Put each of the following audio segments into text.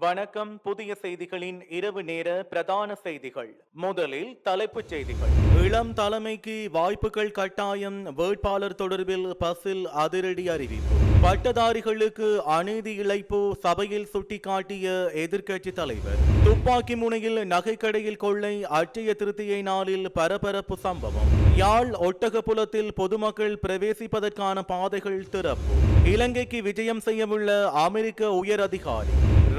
வணக்கம். புதிய செய்திகளின் இரவு நேர பிரதான செய்திகள். முதலில் தலைப்புச் செய்திகள். இளம் தலைமைக்கு வாய்ப்புகள் கட்டாயம். வேட்பாளர் தொடர்பில் பஸ்ஸில் அதிரடி அறிவிப்பு. பட்டதாரிகளுக்கு அநீதி இழைப்பு சபையில் சுட்டிக்காட்டிய எதிர்க்கட்சி தலைவர். துப்பாக்கி முனையில் நகைக்கடையில் கொள்ளை அற்றைய திருத்தியை நாளில் பரபரப்பு சம்பவம். யாழ் ஒட்டகப்புலத்தில் பொதுமக்கள் பிரவேசிப்பதற்கான பாதைகள் திறப்பு. இலங்கைக்கு விஜயம் செய்யவுள்ள அமெரிக்க உயர் அதிகாரி.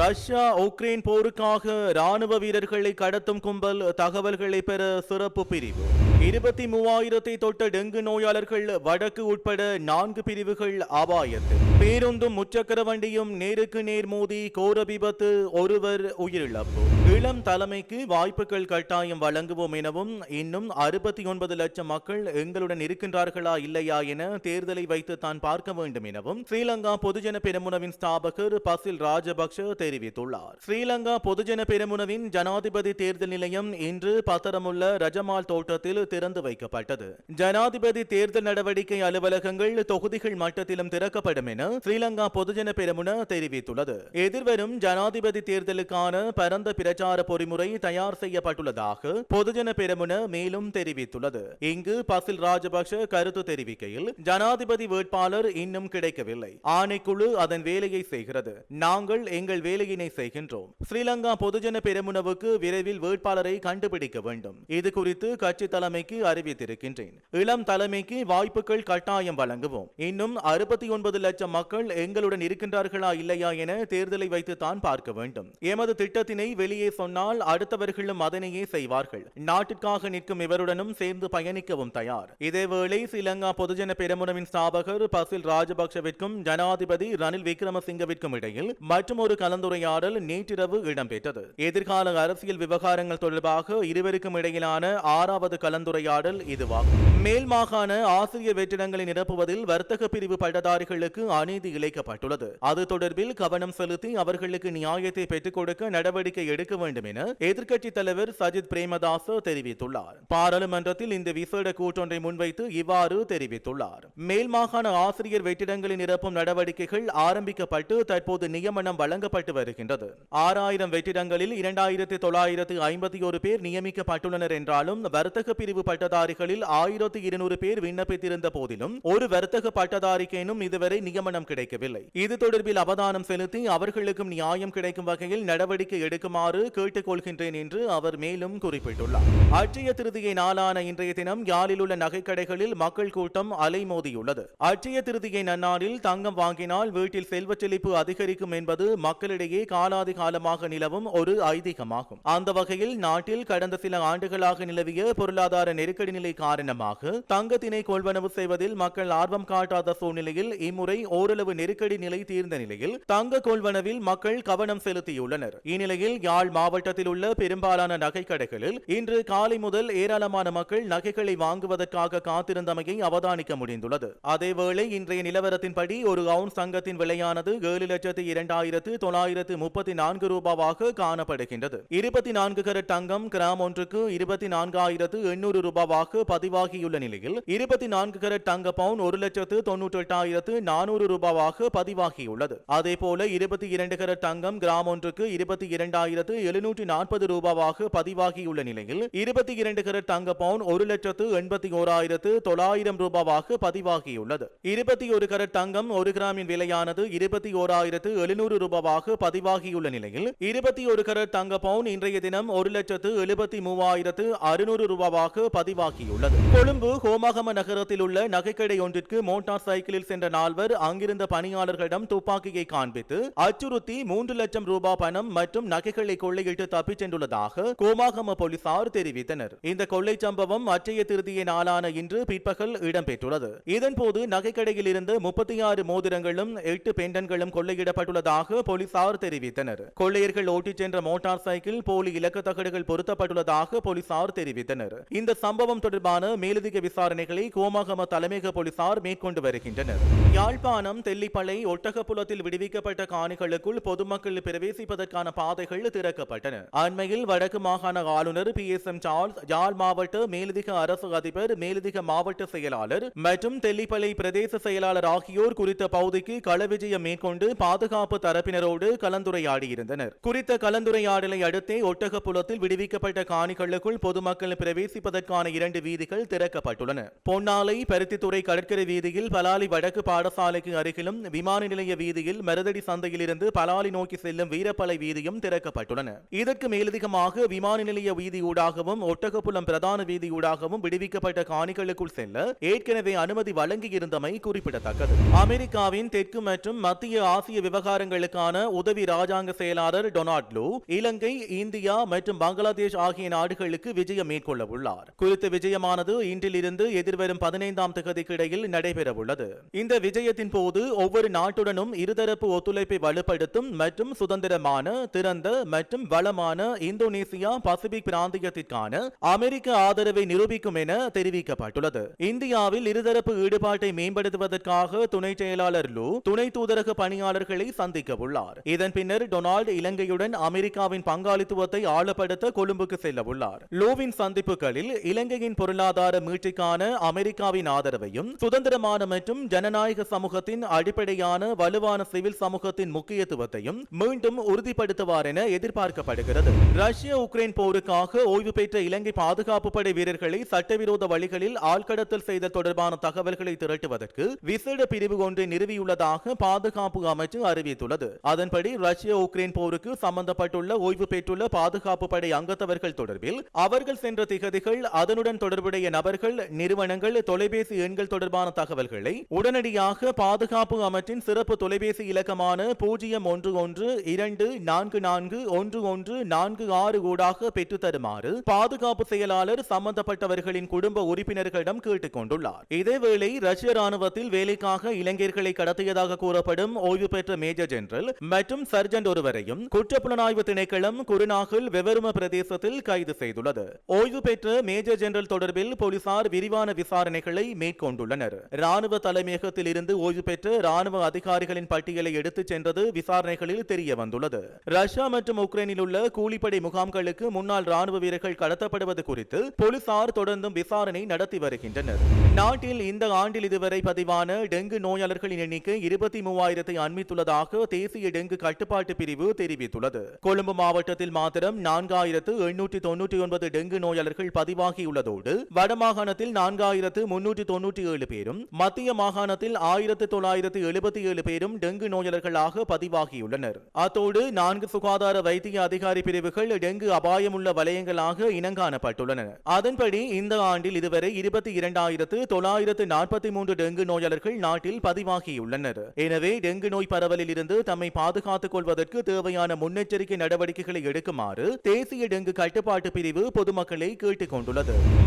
ரஷ்யா உக்ரைன் போருக்காக ராணுவ வீரர்களை கடத்தும் கும்பல் தகவல்களை பெற சிறப்பு பிரிவு. இருபத்தி மூவாயிரத்தை தொட்ட டெங்கு நோயாளர்கள் வடக்கு உட்பட நான்கு பிரிவுகள் அபாயத்தில் பேருந்தும் முச்சக்கர வண்டியும் நேருக்கு நேர் மோதி கோர விபத்து ஒருவர் உயிரிழப்பு. இளம் தலைமைக்கு வாய்ப்புகள் கட்டாயம் வழங்குவோம் எனவும் இன்னும் அறுபத்தி ஒன்பது லட்சம் மக்கள் எங்களுடன் இருக்கின்றார்களா இல்லையா என தேர்தலை வைத்து தான் பார்க்க வேண்டும் எனவும் ஸ்ரீலங்கா பொதுஜன பெருமுனவின் ஸ்தாபகர் பசில் ராஜபக்ஷ தெரிவித்துள்ளார். ஸ்ரீலங்கா பொதுஜன பெருமுனவின் ஜனாதிபதி தேர்தல் நிலையம் இன்று பத்தரமுள்ள ரஜமால் தோட்டத்தில் திறந்து வைக்கப்பட்டது. ஜனாதிபதி தேர்தல் நடவடிக்கை அலுவலகங்கள் தொகுதிகள் மட்டத்திலும் திறக்கப்படும் என ஸ்ரீலங்கா பொதுஜன பெருமுன தெரிவித்துள்ளது. எதிர்வரும் ஜனாதிபதி தேர்தலுக்கான பரந்த பிரச்சார பொறிமுறை தயார் செய்யப்பட்டுள்ளதாக பொதுஜன பெருமுன மேலும் தெரிவித்துள்ளது. இங்கு பசில் ராஜபக்ஷ கருத்து தெரிவிக்கையில் ஜனாதிபதி வேட்பாளர் இன்னும் கிடைக்கவில்லை. ஆணைக்குழு அதன் வேலையை செய்கிறது. நாங்கள் எங்கள் வேலையினை செய்கின்றோம். ஸ்ரீலங்கா பொதுஜன பெருமுனவுக்கு விரைவில் வேட்பாளரை கண்டுபிடிக்க வேண்டும். இது குறித்து கட்சி தலைமைக்கு அறிவித்திருக்கின்றேன். இளம் தலைமைக்கு வாய்ப்புகள் கட்டாயம் வழங்குவோம். இன்னும் அறுபத்தி ஒன்பது லட்சம் மக்கள் எங்களுடன் இருக்கின்றார்களா இல்லையா என தேர்தலை வைத்து தான் பார்க்க வேண்டும். எமது திட்டத்தினை வெளியே சொன்னால் அடுத்தவர்களும் அதனையே செய்வார்கள். நாட்டிற்காக நிற்கும் இவருடனும் சேர்ந்து பயணிக்கவும் தயார். இதேவேளை ஸ்ரீலங்கா பொதுஜன பெருமுனவின் ஸ்தாபகர் பசில் ராஜபக்சவிற்கும் ஜனாதிபதி ரணில் விக்ரமசிங்கவிற்கும் இடையில் மற்றொரு கலந்துரையாடல் நேற்றிரவு இடம்பெற்றது. எதிர்கால அரசியல் விவகாரங்கள் தொடர்பாக இருவருக்கும் இடையிலான ஆறாவது கலந்துரையாடல் இதுவாகும் மேல் மாகாண ஆசிரியர் வெற்றிடங்களை நிரப்புவதில் வர்த்தக பிரிவு பட்டதாரிகளுக்கு அநீதி இழைக்கப்பட்டுள்ளது. அது தொடர்பில் கவனம் செலுத்தி அவர்களுக்கு நியாயத்தை பெற்றுக் கொடுக்க நடவடிக்கை எடுக்க வேண்டும் என எதிர்க்கட்சித் தலைவர் சஜித் பிரேமதாச தெரிவித்துள்ளார். பாராளுமன்றத்தில் இந்த விசேட கூட்டொன்றை முன்வைத்து இவ்வாறு தெரிவித்துள்ளார். மேல் மாகாண ஆசிரியர் வெற்றிடங்களை நிரப்பும் நடவடிக்கைகள் ஆரம்பிக்கப்பட்டு தற்போது நியமனம் வழங்கப்பட்டு வருகின்றது. ஆறாயிரம் வெற்றிடங்களில் இரண்டாயிரத்தி தொள்ளாயிரத்து ஐம்பத்தி ஒரு பேர் நியமிக்கப்பட்டுள்ளனர் என்றாலும் வர்த்தக பிரிவு தேர்வு பட்டதாரிகளில் ஆயிரத்தி இருநூறு பேர் விண்ணப்பித்திருந்த போதிலும் ஒரு வர்த்தக பட்டதாரிக்கேனும் இதுவரை நியமனம் கிடைக்கவில்லை. இது தொடர்பில் அவதானம் செலுத்தி அவர்களுக்கும் நியாயம் கிடைக்கும் வகையில் நடவடிக்கை எடுக்குமாறு கேட்டுக் கொள்கின்றேன் என்று அவர் மேலும் குறிப்பிட்டுள்ளார். அட்சய திருதியை நாளான இன்றைய தினம் யாழில் உள்ள நகைக்கடைகளில் மக்கள் கூட்டம் அலைமோதியுள்ளது. அட்சய திருதியை நன்னாளில் தங்கம் வாங்கினால் வீட்டில் செல்வச் செழிப்பு அதிகரிக்கும் என்பது மக்களிடையே காலாதி காலமாக நிலவும் ஒரு ஐதீகமாகும். அந்த வகையில் நாட்டில் கடந்த சில ஆண்டுகளாக நிலவிய பொருளாதார நெருக்கடி நிலை காரணமாக தங்கத்தினை கொள்வனவு செய்வதில் மக்கள் ஆர்வம் காட்டாத சூழ்நிலையில் இம்முறை ஓரளவு நெருக்கடி நிலை தீர்ந்த நிலையில் தங்க கொள்வனவில் மக்கள் கவனம் செலுத்தியுள்ளனர். இந்நிலையில் யாழ் மாவட்டத்தில் உள்ள பெரும்பாலான நகைக்கடைகளில் இன்று காலை முதல் ஏராளமான மக்கள் நகைகளை வாங்குவதற்காக காத்திருந்தமையை அவதானிக்க முடிந்துள்ளது. அதேவேளை இன்றைய நிலவரத்தின்படி ஒரு அவுன்ஸ் தங்கத்தின் விலையானது ஏழு லட்சத்து இரண்டாயிரத்து தொள்ளாயிரத்து முப்பத்தி நான்கு ரூபாவாக காணப்படுகின்றது. இருபத்தி நான்கு கரட் தங்கம் கிராம் ஒன்றுக்கு இருபத்தி நான்காயிரத்து எண்ணூறு ஐநூறு ரூபாவாக பதிவாகியுள்ள நிலையில் இருபத்தி நான்கு கரட் தங்க பவுன் ஒரு லட்சத்து தொன்னூற்றி எட்டாயிரத்து நானூறு ரூபாவாக பதிவாகியுள்ளது. அதேபோல இருபத்தி இரண்டு கரட் தங்கம் கிராம் ஒன்றுக்கு இருபத்தி இரண்டாயிரத்து எழுநூற்றி நாற்பது ரூபாவாக பதிவாகியுள்ள நிலையில் இருபத்தி இரண்டு கரட் தங்க பவுன் ஒரு லட்சத்து எண்பத்தி ஓராயிரத்து தொள்ளாயிரம் ரூபாவாக பதிவாகியுள்ளது. இருபத்தி ஒரு கரட் தங்கம் ஒரு கிராமின் விலையானது இருபத்தி ஓராயிரத்து எழுநூறு ரூபாவாக பதிவாகியுள்ள நிலையில் இருபத்தி ஒரு கரட் தங்க பவுன் இன்றைய தினம் ஒரு லட்சத்து எழுபத்தி மூவாயிரத்து அறுநூறு ரூபாவாக பதிவாகியுள்ளது. கொழும்பு ஹோமாகம நகரத்தில் உள்ள நகைக்கடை ஒன்றிற்கு மோட்டார் சைக்கிளில் சென்ற நால்வர் அங்கிருந்த பணியாளர்களிடம் துப்பாக்கியை காண்பித்து அச்சுறுத்தி மூன்று லட்சம் ரூபாய் பணம் மற்றும் நகைகளை கொள்ளையிட்டு தப்பிச் சென்றுள்ளதாக கோமாகம போலீசார் தெரிவித்தனர். இந்த கொள்ளை சம்பவம் அச்சய திருதிய நாளான இன்று பிற்பகல் இடம்பெற்றுள்ளது. இதன்போது நகைக்கடையில் இருந்து முப்பத்தி ஆறு மோதிரங்களும் எட்டு பெண்டன்களும் கொள்ளையிடப்பட்டுள்ளதாக போலீசார் தெரிவித்தனர். கொள்ளையர்கள் ஓட்டிச் சென்ற மோட்டார் சைக்கிள் போலி இலக்க தகடுகள் பொருத்தப்பட்டுள்ளதாக போலீசார் தெரிவித்தனர். இந்த இந்த சம்பவம் தொடர்பான மேலதிக விசாரணைகளை கோமாகம தலைமையக போலீசார் மேற்கொண்டு வருகின்றனர். யாழ்ப்பாணம் தெல்லிப்பளை ஒட்டகப்புலத்தில் விடுவிக்கப்பட்ட காணிகளுக்குள் பொதுமக்கள் பிரவேசிப்பதற்கான பாதைகள் திறக்கப்பட்டன. அண்மையில் வடக்கு மாகாண ஆளுநர் P. S. M. Charles Yazh மாவட்ட மேலதிக அரசு அதிபர் மேலதிக மாவட்ட செயலாளர் மற்றும் தெல்லிப்பளை பிரதேச செயலாளர் ஆகியோர் குறித்த பகுதிக்கு களவிஜயம் மேற்கொண்டு பாதுகாப்பு தரப்பினரோடு கலந்துரையாடியிருந்தனர். குறித்த கலந்துரையாடலை அடுத்தே ஒட்டகப்புலத்தில் விடுவிக்கப்பட்ட காணிகளுக்குள் பொதுமக்கள் பிரவேசிப்பதற்கு பிரவேசிப்பதற்கான இரண்டு வீதிகள் திறக்கப்பட்டுள்ளன. பொன்னாலை பருத்தித்துறை கடற்கரை வீதியில் பலாலி வடக்கு பாடசாலைக்கு அருகிலும் விமான நிலைய வீதியில் மருதடி சந்தையிலிருந்து பலாலி நோக்கி செல்லும் வீரப்பளை வீதியும் திறக்கப்பட்டுள்ளன. இதற்கு மேலதிகமாக விமான நிலைய வீதியூடாகவும் ஒட்டகப்புலம் பிரதான வீதியூடாகவும் விடுவிக்கப்பட்ட காணிகளுக்குள் செல்ல ஏற்கனவே அனுமதி வழங்கியிருந்தமை குறிப்பிடத்தக்கது. அமெரிக்காவின் தெற்கு மற்றும் மத்திய ஆசிய விவகாரங்களுக்கான உதவி ராஜாங்க செயலாளர் டொனால்ட் லூ இலங்கை இந்தியா மற்றும் பங்களாதேஷ் ஆகிய நாடுகளுக்கு விஜயம் மேற்கொள்ள உள்ளார். குறித்த விஜயமானது இன்றிலிருந்து எதிர்வரும் பதினைந்தாம் தேதிக்கு இடையில் நடைபெறவுள்ளது. இந்த விஜயத்தின் போது ஒவ்வொரு நாட்டுடனும் இருதரப்பு ஒத்துழைப்பை வலுப்படுத்தும் மற்றும் சுதந்திரமான திறந்த மற்றும் வளமான இந்தோனேசியா பசிபிக் பிராந்தியத்திற்கான அமெரிக்க ஆதரவை நிரூபிக்கும் என தெரிவிக்கப்பட்டுள்ளது. இந்தியாவில் இருதரப்பு ஈடுபாட்டை மேம்படுத்துவதற்காக துணை செயலாளர் லூ துணை தூதரக பணியாளர்களை சந்திக்க உள்ளார் இதன் பின்னர் டொனால்டு இலங்கையுடன் அமெரிக்காவின் பங்காளித்துவத்தை ஆழப்படுத்த கொழும்புக்கு செல்ல உள்ளார் லூவின் சந்திப்புகளில் இலங்கையின் பொருளாதார மீட்சிக்கான அமெரிக்காவின் ஆதரவையும் சுதந்திரமான மற்றும் ஜனநாயக சமூகத்தின் அடிப்படையான வலுவான சிவில் சமூகத்தின் முக்கியத்துவத்தையும் மீண்டும் உறுதிப்படுத்துவார் என எதிர்பார்க்கப்படுகிறது. ரஷ்ய உக்ரைன் போருக்காக ஓய்வு பெற்ற இலங்கை பாதுகாப்பு படை வீரர்களை சட்டவிரோத வழிகளில் ஆழ்கடத்தல் செய்த தொடர்பான தகவல்களை திரட்டுவதற்கு விசேட பிரிவு ஒன்றை நிறுவியுள்ளதாக பாதுகாப்பு அமைச்சு அறிவித்துள்ளது. அதன்படி ரஷ்ய உக்ரைன் போருக்கு சம்பந்தப்பட்டுள்ள ஓய்வு பெற்றுள்ள பாதுகாப்பு படை அங்கத்தவர்கள் தொடர்பில் அவர்கள் சென்ற திகதிகள் அதனுடன் தொடர்புடைய நபர்கள் நிறுவனங்கள் தொலைபேசி எண்கள் தொடர்பான தகவல்களை உடனடியாக பாதுகாப்பு அமைச்சின் சிறப்பு தொலைபேசி இலக்கமான பூஜ்ஜியம் ஒன்று ஒன்று இரண்டு நான்கு நான்கு ஒன்று ஒன்று நான்கு ஆறு ஊடாக பெற்றுத் தருமாறு பாதுகாப்பு செயலாளர் சம்பந்தப்பட்டவர்களின் குடும்ப உறுப்பினர்களிடம் கேட்டுக் கொண்டுள்ளார். இதேவேளை ரஷ்ய ராணுவத்தில் வேலைக்காக இளைஞர்களை கடத்தியதாக கூறப்படும் ஓய்வு பெற்ற மேஜர் ஜெனரல் மற்றும் சர்ஜன்ட் ஒருவரையும் குற்றப்புலனாய்வு திணைக்களம் குருநாகல் வெவரும பிரதேசத்தில் கைது செய்துள்ளது. ஓய்வு பெற்ற மேஜர் மேஜர் ஜெனரல் தொடர்பில் போலீசார் விரிவான விசாரணைகளை மேற்கொண்டுள்ளனர். ராணுவ தலைமையகத்தில் இருந்து ஓய்வு பெற்ற ராணுவ அதிகாரிகளின் பட்டியலை எடுத்துச் சென்றது விசாரணைகளில் தெரிய வந்துள்ளது. ரஷ்யா மற்றும் உக்ரைனில் உள்ள கூலிப்படை முகாம்களுக்கு முன்னாள் ராணுவ வீரர்கள் கடத்தப்படுவது குறித்து போலீசார் தொடர்ந்தும் விசாரணை நடத்தி வருகின்றனர். நாட்டில் இந்த ஆண்டில் இதுவரை பதிவான டெங்கு நோயாளர்களின் எண்ணிக்கை இருபத்தி மூவாயிரத்தை அண்மித்துள்ளதாக தேசிய டெங்கு கட்டுப்பாட்டு பிரிவு தெரிவித்துள்ளது. கொழும்பு மாவட்டத்தில் மாத்திரம் நான்காயிரத்து எண்ணூற்றி தொன்னூற்றி ஒன்பது டெங்கு நோயாளர்கள் பதிவு பதிவாகியுள்ளதோடு வடமாகாணத்தில் நான்காயிரத்து முன்னூற்று தொன்னூற்றி ஏழு பேரும் மத்திய மாகாணத்தில் ஆயிரத்து தொள்ளாயிரத்து எழுபத்தி ஏழு பேரும் டெங்கு நோயாளர்களாக பதிவாகியுள்ளனர். அத்தோடு நான்கு சுகாதார வைத்திய அதிகாரி பிரிவுகள் டெங்கு அபாயமுள்ள வலயங்களாக இனங்காணப்பட்டுள்ளன. அதன்படி இந்த ஆண்டில் இதுவரை இருபத்தி இரண்டாயிரத்து தொள்ளாயிரத்து நாற்பத்தி மூன்று டெங்கு நோயாளர்கள் நாட்டில் பதிவாகியுள்ளனர். எனவே டெங்கு நோய் பரவலில் இருந்து தம்மை பாதுகாத்துக் கொள்வதற்கு தேவையான முன்னெச்சரிக்கை நடவடிக்கைகளை எடுக்குமாறு தேசிய டெங்கு கட்டுப்பாட்டு பிரிவு பொதுமக்களை கேட்டுக் கொண்டுள்ளது.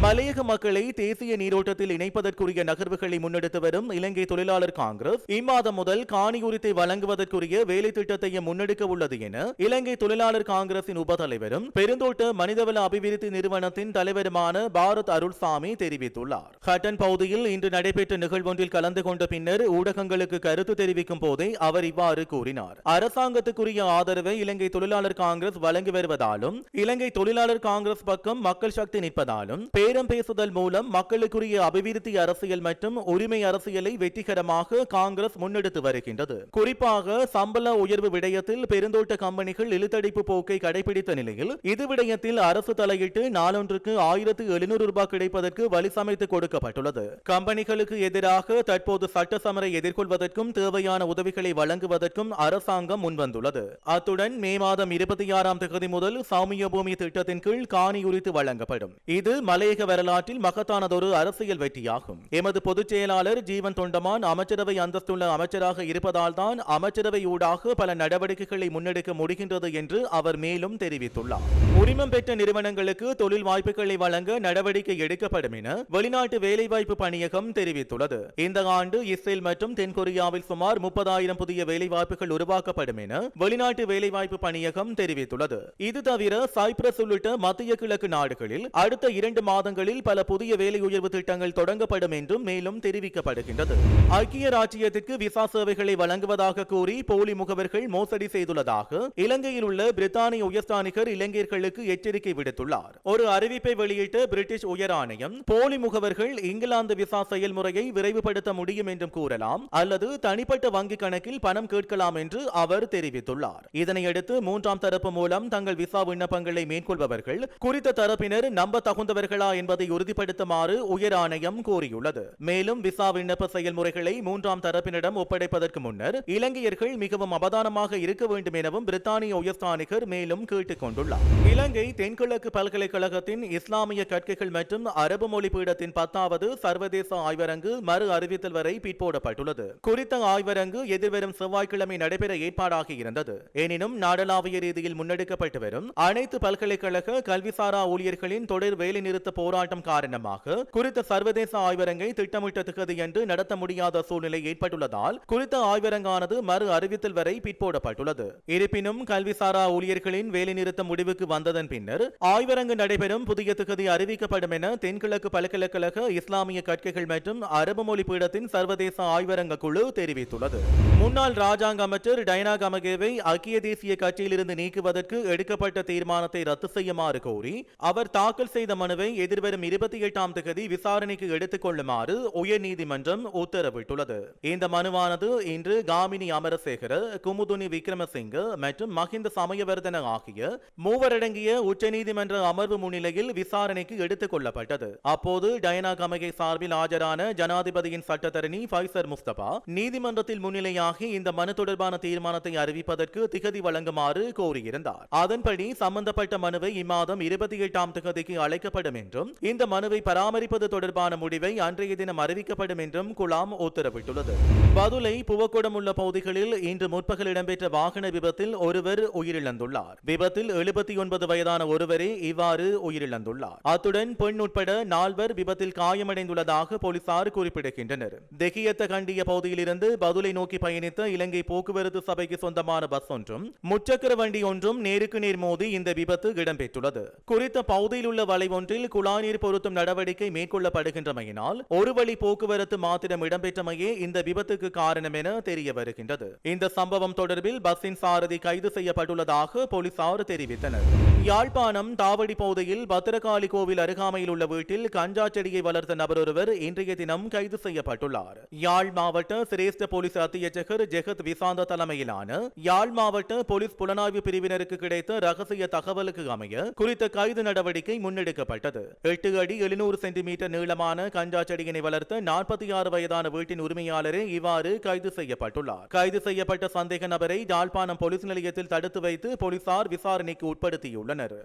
மலையக மக்களை தேசிய நீரோட்டத்தில் இணைப்பதற்குரிய நகர்வுகளை முன்னெடுத்து வரும் இலங்கை தொழிலாளர் காங்கிரஸ் இம்மாதம் முதல் காணி உரித்தை வழங்குவதற்குரிய வேலை திட்டத்தையும் முன்னெடுக்க உள்ளது என இலங்கை தொழிலாளர் காங்கிரசின் உபதலைவரும் பெருந்தோட்ட மனிதவள அபிவிருத்தி நிறுவனத்தின் தலைவருமான பாரத் அருள்சாமி தெரிவித்துள்ளார். ஹட்டன் பகுதியில் இன்று நடைபெற்ற நிகழ்வொன்றில் கலந்து கொண்ட பின்னர் ஊடகங்களுக்கு கருத்து தெரிவிக்கும் போதே அவர் இவ்வாறு கூறினார். அரசாங்கத்துக்குரிய ஆதரவை இலங்கை தொழிலாளர் காங்கிரஸ் வழங்கி வருவதாலும் இலங்கை தொழிலாளர் காங்கிரஸ் பக்கம் மக்கள் சக்தி இருந்தாலும் பேரம் பேசுதல் மூலம் மக்களுக்குரிய அபிவிருத்தி அரசியல் மற்றும் உரிமை அரசியலை வெற்றிகரமாக காங்கிரஸ் முன்னெடுத்து வருகின்றது. குறிப்பாக சம்பள உயர்வு விடயத்தில் பெருந்தோட்ட கம்பெனிகள் இழுத்தடிப்பு போக்கை கடைபிடித்த நிலையில் இது விடயத்தில் அரசு தலையிட்டு நாளொன்றுக்கு ஆயிரத்து எழுநூறு ரூபாய் கிடைப்பதற்கு வழிசமைத்து கொடுக்கப்பட்டுள்ளது. கம்பெனிகளுக்கு எதிராக தற்போது சட்ட சமரை எதிர்கொள்வதற்கும் தேவையான உதவிகளை வழங்குவதற்கும் அரசாங்கம் முன்வந்துள்ளது. அத்துடன் மே மாதம் இருபத்தி ஆறாம் தேதி முதல் சௌமிய பூமி திட்டத்தின் கீழ் காணி உரித்து வழங்கப்படும். இது மலையக வரலாற்றில் மகத்தானதொரு அரசியல் வெற்றியாகும். எமது பொதுச் செயலாளர் ஜீவன் தொண்டமான் அமைச்சரவை அந்தஸ்துள்ள அமைச்சராக இருப்பதால் தான் அமைச்சரவை ஊடாக பல நடவடிக்கைகளை முன்னெடுக்க முடிகின்றது என்று அவர் மேலும் தெரிவித்துள்ளார். உரிமம் பெற்ற நிறுவனங்களுக்கு தொழில் வாய்ப்புகளை வழங்க நடவடிக்கை எடுக்கப்படும் என வெளிநாட்டு வேலைவாய்ப்பு பணியகம் தெரிவித்துள்ளது. இந்த ஆண்டு இஸ்ரேல் மற்றும் தென்கொரியாவில் சுமார் முப்பதாயிரம் புதிய வேலைவாய்ப்புகள் உருவாக்கப்படும் என வெளிநாட்டு வேலைவாய்ப்பு பணியகம் தெரிவித்துள்ளது. இது தவிர சைப்ரஸ் உள்ளிட்ட மத்திய கிழக்கு நாடுகளில் அடுத்த இரண்டு மாதங்களில் பல புதிய வேலை உயர்வு திட்டங்கள் தொடங்கப்படும் என்றும் மேலும் தெரிவிக்கப்படுகின்றது. ஐக்கிய ராஜ்யத்திற்கு விசா சேவைகளை வழங்குவதாக கூறி போலி முகவர்கள் மோசடி செய்துள்ளதாக இலங்கையில் உள்ள பிரித்தானிய உயர்ஸ்தானிகர் இலங்கையர்களுக்கு எச்சரிக்கை விடுத்துள்ளார். ஒரு அறிவிப்பை வெளியிட்ட பிரிட்டிஷ் உயர் ஆணையம் போலி முகவர்கள் இங்கிலாந்து விசா செயல்முறையை விரைவுபடுத்த முடியும் என்றும் கூறலாம் அல்லது தனிப்பட்ட வங்கிக் கணக்கில் பணம் கேட்கலாம் என்று அவர் தெரிவித்துள்ளார். இதனையடுத்து மூன்றாம் தரப்பு மூலம் தங்கள் விசா விண்ணப்பங்களை மேற்கொள்பவர்கள் குறித்த தரப்பினர் நம்ப தகுந்தவர்களா என்பதை உறுதிப்படுத்துமாறு உயர் ஆணையம் கோரியுள்ளது. மேலும் விசா விண்ணப்ப செயல்முறைகளை மூன்றாம் தரப்பினரிடம் ஒப்படைப்பதற்கு முன்னர் இலங்கையர்கள் மிகவும் அவதானமாக இருக்க வேண்டும் எனவும் பிரித்தானிய உயர்ஸ்தானிகர் மேலும் கேட்டுக் கொண்டுள்ளார். இலங்கை தென்கிழக்கு பல்கலைக்கழகத்தின் இஸ்லாமிய கற்கைகள் மற்றும் அரபு மொழி பீடத்தின் பத்தாவது சர்வதேச ஆய்வரங்கு மறு அறிவித்தல் வரை பிற்போடப்பட்டுள்ளது. குறித்த ஆய்வரங்கு எதிர்வரும் செவ்வாய்க்கிழமை நடைபெற ஏற்பாடாக இருந்தது. எனினும் நாடளாவிய ரீதியில் முன்னெடுக்கப்பட்டு வரும் அனைத்து பல்கலைக்கழக கல்விசாரா ஊழியர்களின் தொடர் வேலைநிறுத்த போராட்டம் காரணமாக குறித்த சர்வதேச ஆய்வரங்கை திட்டமிட்ட திகதி என்று நடத்த முடியாத சூழ்நிலை ஏற்பட்டுள்ளதால் குறித்த ஆய்வரங்கானது மறு அறிவித்தல் வரை பிற்போடப்பட்டுள்ளது. இருப்பினும் கல்விசாரா ஊழியர்களின் வேலைநிறுத்த முடிவுக்கு வந்ததன் பின்னர் ஆய்வரங்கு நடைபெறும் புதிய திகதி அறிவிக்கப்படும் என தென்கிழக்கு பல்கலைக்கழக இஸ்லாமிய கற்கைகள் மற்றும் அரபு மொழி பீடத்தின் சர்வதேச ஆய்வரங்க குழு தெரிவித்துள்ளது. முன்னாள் ராஜாங்க அமைச்சர் டைனா கமகேவை ஐக்கிய தேசிய கட்சியிலிருந்து நீக்குவதற்கு எடுக்கப்பட்ட தீர்மானத்தை ரத்து செய்யுமாறு கோரி அவர் தாக்கல் செய்த மனுவை எதிர்வரும் இருபத்தி எட்டாம் தேதி விசாரணைக்கு எடுத்துக் கொள்ளுமாறு உயர்நீதிமன்றம் உத்தரவிட்டுள்ளது. இந்த மனுவானது இன்று காமினி அமரசேகர குமுதுனி விக்ரமசிங்க மற்றும் மஹிந்த சமயவர்தன ஆகிய மூவரடங்கிய உச்சநீதிமன்ற அமர்வு முன்னிலையில் விசாரணைக்கு எடுத்துக் கொள்ளப்பட்டது. அப்போது டயனா கமகை சார்பில் ஆஜரான ஜனாதிபதியின் சட்டத்தரணி ஃபைசர் முஸ்தபா நீதிமன்றத்தில் முன்னிலையாகி இந்த மனு தொடர்பான தீர்மானத்தை அறிவிப்பதற்கு திகதி வழங்குமாறு கோரியிருந்தார். அதன்படி சம்பந்தப்பட்ட மனுவை இம்மாதம் இருபத்தி எட்டாம் திகதிக்கு அழைக்கப்படும் என்றும் இந்த மனுவை பராமரிப்பது தொடர்பான முடிவை அன்றைய தினம் அறிவிக்கப்படும் என்றும் குலாம் உத்தரவிட்டுள்ளது. பதுளை புவக்குடம் உள்ள பகுதிகளில் இன்று முற்பகல் இடம்பெற்ற வாகன விபத்தில் ஒருவர் உயிரிழந்துள்ளார். விபத்தில் எழுபத்தி ஒன்பது வயதான ஒருவரே இவ்வாறு உயிரிழந்துள்ளார். அத்துடன் பெண் உட்பட நால்வர் விபத்தில் காயமடைந்துள்ளதாக போலீசார் குறிப்பிடுகின்றனர். தெகியத்த கண்டிய பகுதியிலிருந்து பதுளை நோக்கி பயணித்த இலங்கை போக்குவரத்து சபைக்கு சொந்தமான பஸ் ஒன்றும் முச்சக்கர வண்டி ஒன்றும் நேருக்கு நேர் மோதி இந்த விபத்து இடம்பெற்றுள்ளது. குறித்த பகுதியில் உள்ள வளைவு வளைவொன்றில் குழாய்நீர் பொருத்தும் நடவடிக்கை மேற்கொள்ளப்படுகின்றமையினால் ஒரு வழி போக்குவரத்து மாத்திரம் இடம்பெற்றமையே இந்த விபத்துக்கு காரணம் என தெரிய வருகின்றது. இந்த சம்பவம் தொடர்பில் பஸ்ஸின் சாரதி கைது செய்யப்பட்டுள்ளதாக போலீசார் தெரிவித்தனர். யாழ்ப்பாணம் தாவடி பகுதியில் பத்திரகாளி கோவில் அருகாமையில் உள்ள வீட்டில் கஞ்சா செடியை வளர்த்த நபர் ஒருவர் இன்றைய தினம் கைது செய்யப்பட்டுள்ளார். யாழ் மாவட்ட சிரேஷ்ட போலீஸ் அத்தியட்சகர் ஜெகத் விசாந்த தலைமையிலான யாழ் மாவட்ட போலீஸ் புலனாய்வு பிரிவினருக்கு கிடைத்த ரகசிய தகவலுக்கு அமைய குறித்த கைது நடவடிக்கை முன்னெடுக்க முன்னெடுக்கப்பட்டது எட்டு அடி எழுநூறு சென்டிமீட்டர் நீளமான கஞ்சா செடியினை வளர்த்த நாற்பத்தி ஆறு வயதான வீட்டின் உரிமையாளரே இவ்வாறு கைது செய்யப்பட்டுள்ளார். கைது செய்யப்பட்ட சந்தேக நபரை யாழ்ப்பாணம் போலீஸ் நிலையத்தில் தடுத்து வைத்து போலீசார் விசாரணைக்கு உட்படுத்தியுள்ளனர்.